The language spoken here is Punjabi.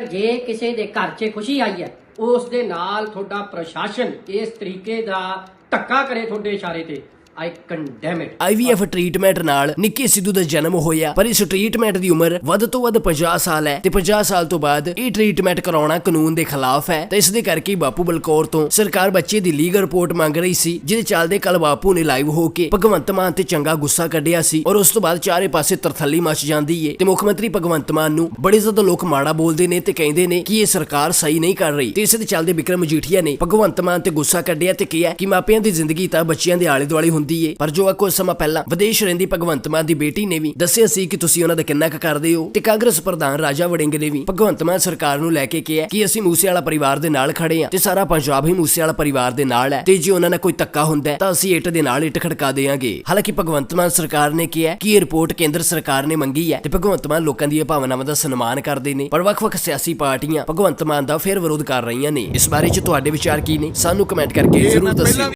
ਜੇ ਕਿਸੇ ਦੇ ਘਰ 'ਚ ਖੁਸ਼ੀ ਆਈ ਹੈ, ਉਸ ਦੇ ਨਾਲ ਤੁਹਾਡਾ ਪ੍ਰਸ਼ਾਸਨ ਇਸ ਤਰੀਕੇ ਦਾ ਧੱਕਾ ਕਰੇ ਤੁਹਾਡੇ ਇਸ਼ਾਰੇ ਤੇ। I condemn it IVF treatment ਨਾਲ ਨਿੱਕੀ ਸਿੱਧੂ ਦਾ ਜਨਮ ਹੋਇਆ, ਪਰ ਇਸ ਟ੍ਰੀਟਮੈਂਟ ਦੀ ਉਮਰ ਵੱਧ ਤੋਂ ਵੱਧ 50 ਸਾਲ ਹੈ ਤੇ 50 ਸਾਲ ਤੋਂ ਬਾਅਦ ਇਹ ਟ੍ਰੀਟਮੈਂਟ ਕਰਾਉਣਾ ਕਾਨੂੰਨ ਦੇ ਖਿਲਾਫ ਹੈ। ਤੇ ਇਸ ਦੇ ਕਰਕੇ ਬਾਪੂ ਬਲਕੌਰ ਤੋਂ ਸਰਕਾਰ ਬੱਚੇ ਦੀ ਲੀਗਲ ਰਿਪੋਰਟ ਮੰਗ ਰਹੀ ਸੀ, ਜਿਹਦੇ ਚੱਲਦੇ ਕੱਲ ਬਾਪੂ ਨੇ ਲਾਈਵ ਹੋ ਕੇ ਭਗਵੰਤ ਮਾਨ ਤੇ ਚੰਗਾ ਗੁੱਸਾ ਕੱਢਿਆ ਸੀ ਔਰ ਉਸ ਤੋਂ ਬਾਅਦ ਚਾਰੇ ਪਾਸੇ ਤਰਥੱਲੀ ਮਚ ਜਾਂਦੀ ਏ ਤੇ ਮੁੱਖ ਮੰਤਰੀ ਭਗਵੰਤ ਮਾਨ ਨੂੰ ਬੜੇ ਜ਼ਿਆਦਾ ਲੋਕ ਮਾੜਾ ਬੋਲਦੇ ਨੇ ਤੇ ਕਹਿੰਦੇ ਨੇ ਕਿ ਇਹ ਸਰਕਾਰ ਸਹੀ ਨਹੀਂ ਕਰ ਰਹੀ। ਤੇ ਇਸ ਦੇ ਚੱਲਦੇ ਵਿਕਰਮ ਮਜੀਠੀਆ ਨੇ ਭਗਵੰਤ ਮਾਨ ਤੇ ਗੁੱਸਾ ਕੱਢਿਆ ਤੇ ਕਿਹਾ ਕਿ ਮਾਪਿਆਂ ਦੀ ਜ਼ਿੰਦਗੀ ਤਾਂ ਬੱਚਿਆਂ ਦੇ ਆਲੇ ਦੁਆਲੇ ਹੁੰਦੀ ਏ। ਪਰ ਜੋ ਕੁਝ ਸਮਾਂ ਪਹਿਲਾਂ ਵਿਦੇਸ਼ ਰਹਿੰਦੀ ਭਗਵੰਤ ਮਾਨ ਦੀ ਬੇਟੀ ਨੇ ਵੀ ਦੱਸਿਆ ਸੀ ਕਿ ਤੁਸੀਂ ਉਹਨਾਂ ਦਾ ਕਿੰਨਾ ਕੁ ਕਰਦੇ ਹੋ ਤੇ ਕਾਂਗਰਸ ਪ੍ਰਧਾਨ ਰਾਜਾ ਵੜਿੰਗ ਨੇ ਵੀ ਭਗਵੰਤ ਮਾਨ ਸਰਕਾਰ ਨੂੰ ਲੈ ਕੇ ਕਿਹਾ ਕਿ ਅਸੀਂ ਮੂਸੇ ਵਾਲਾ ਪਰਿਵਾਰ ਦੇ ਨਾਲ ਖੜੇ ਹਾਂ ਤੇ ਸਾਰਾ ਪੰਜਾਬ ਹੀ ਮੂਸੇ ਵਾਲਾ ਪਰਿਵਾਰ ਦੇ ਨਾਲ ਹੈ ਤੇ ਜੇ ਉਹਨਾਂ ਨਾਲ ਕੋਈ ਧੱਕਾ ਹੁੰਦਾ ਹੈ ਤਾਂ ਅਸੀਂ ਇੱਟ ਦੇ ਨਾਲ ਇੱਟ ਖੜਕਾ ਦੇਵਾਂਗੇ। ਹਾਲਾਂਕਿ ਭਗਵੰਤ ਮਾਨ ਸਰਕਾਰ ਨੇ ਕਿਹਾ ਕਿ ਇਹ ਰਿਪੋਰਟ ਕੇਂਦਰ ਸਰਕਾਰ ਨੇ ਮੰਗੀ ਹੈ ਤੇ ਭਗਵੰਤ ਮਾਨ ਲੋਕਾਂ ਦੀਆਂ ਭਾਵਨਾਵਾਂ ਦਾ ਸਨਮਾਨ ਕਰਦੇ ਨੇ, ਪਰ ਵੱਖ-ਵੱਖ ਸਿਆਸੀ ਪਾਰਟੀਆਂ ਭਗਵੰਤ ਮਾਨ ਦਾ ਫੇਰ ਵਿਰੋਧ ਕਰ ਰਹੀਆਂ ਨੇ। ਇਸ ਬਾਰੇ ਚ ਤੁਹਾਡੇ ਵਿਚਾਰ ਕੀ ਨੇ? ਸਾਨੂੰ ਕਮੈਂਟ ਕਰਕੇ ਜ਼ਰੂਰ ਦੱਸਿਓ।